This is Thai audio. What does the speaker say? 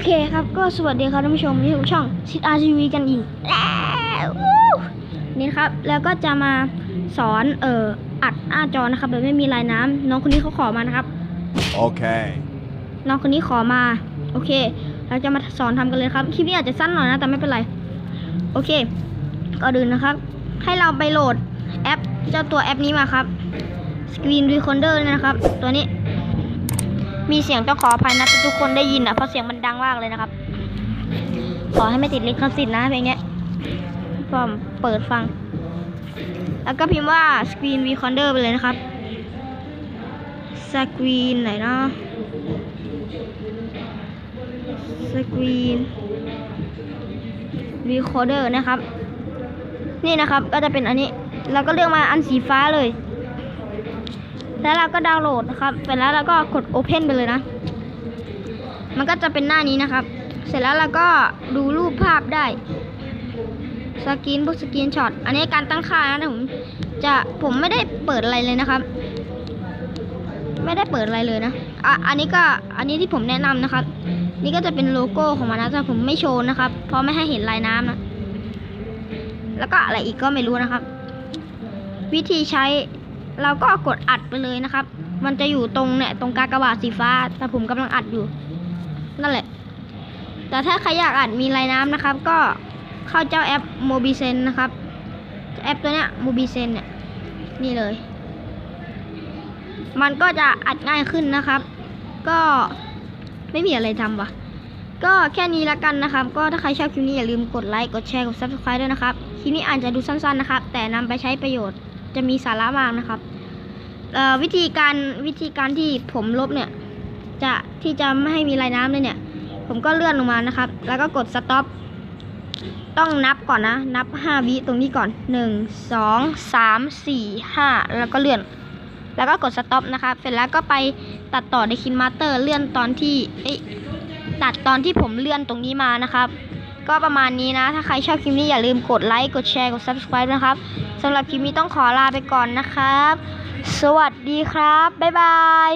เคครับก็สวัสดีครับท่านผู้ชมนี่คือช่องชิดอาร์ทีวีกันอีกแล้ววู้นี่นะครับ แล้วก็จะมาสอนเอ่ออัดหน้าจอนะครับแบบไม่มีลายน้ำน้องคนนี้เขาขอมานะครับ Okay. น้องคนนี้ขอมาโอเค เราจะมาสอนทำกันเลยครับคลิปนี้อาจจะสั้นหน่อยนะแต่ไม่เป็นไรโอเคก่อนอื่นนะครับ ให้เราไปโหลดแอปเจ้าตัวแอปนี้มาครับ Screen Recorder นะครับ ตัวนี้ มีเสียงต้องขออภัยนะทุกคนได้ยินอะเพราะเสียงมันดังมากเลยนะครับ ขอให้ไม่ติดลิขสิทธิ์นะเพลงเนี้ยก็เปิดฟัง แล้วก็พิมพ์ว่า Screen Recorder ไปเลยนะครับสกรีนไหนเนาะสกรีนรีคอร์เดอร์นะครับ นี่นะครับก็จะเป็นอันนี้ เราก็เลือกมาอันสีฟ้าเลย แล้วเราก็ดาวน์โหลดนะครับเสร็จแล้วเราก็กด Open ไปเลยนะ มันก็จะเป็นหน้านี้นะครับ เสร็จแล้วเราก็ดูรูปภาพได้สกรีนพวกสกรีนช็อตอันนี้การตั้งค่านะผมจะผมไม่ได้เปิดอะไรเลยนะครับ ไม่ได้เปิดอะไรเลยนะอะอันนี้ก็อันนี้ที่ผมแนะนำนะครับ นี่ก็จะเป็นโลโก้ของมันนะแต่ผมไม่โชว์นะครับ เพราะไม่ให้เห็นลายน้ำนะแล้วก็อะไรอีกก็ไม่รู้นะครับ วิธีใช้ เราก็กดอัดไปเลยนะครับ มันจะอยู่ตรงเนี่ยตรงกากบาทสีฟ้า แต่ผมกำลังอัดอยู่ นั่นแหละ แต่ถ้าใครอยากอัดมีลายน้ำนะครับ ก็เข้าเจ้าแอป m o b i z e n นะครับ แอปตัวเนี้ย m o b i z e n เนี่ยนี่เลย มันก็จะอัดง่ายขึ้นนะครับ ก็ไม่มีอะไรทำวะก็แค่นี้ละกันนะครับ ก็ถ้าใครชอบคลิปนี้อย่าลืมกดไลค์ กดแชร์ กด subscribe ด้วยนะครับ คลิปนี้อาจจะดูสั้นๆนะครับ แต่นำไปใช้ประโยชน์ จะมีสาระมากนะครับวิธีการวิธีการที่ผมลบเนี่ย จะที่จะไม่ให้มีลายน้ำเลยเนี่ย ผมก็เลื่อนลงมานะครับ แล้วก็กด stop ต้องนับก่อนนะ นับ 5 วิตรงนี้ก่อน 1 2 3 4 5 แล้วก็เลื่อน แล้วก็กด stop นะครับเสร็จแล้วก็ไปตัดต่อในคินมาสเตอร์เลื่อนตอนที่ตัดตอนที่ผมเลื่อนตรงนี้มานะครับ ก็ประมาณนี้นะ ถ้าใครชอบคลิปนี้อย่าลืมกดไลค์ กดแชร์ กด subscribe นะครับสำหรับคลิปนี้ต้องขอลาไปก่อนนะครับ สวัสดีครับ บ๊ายบาย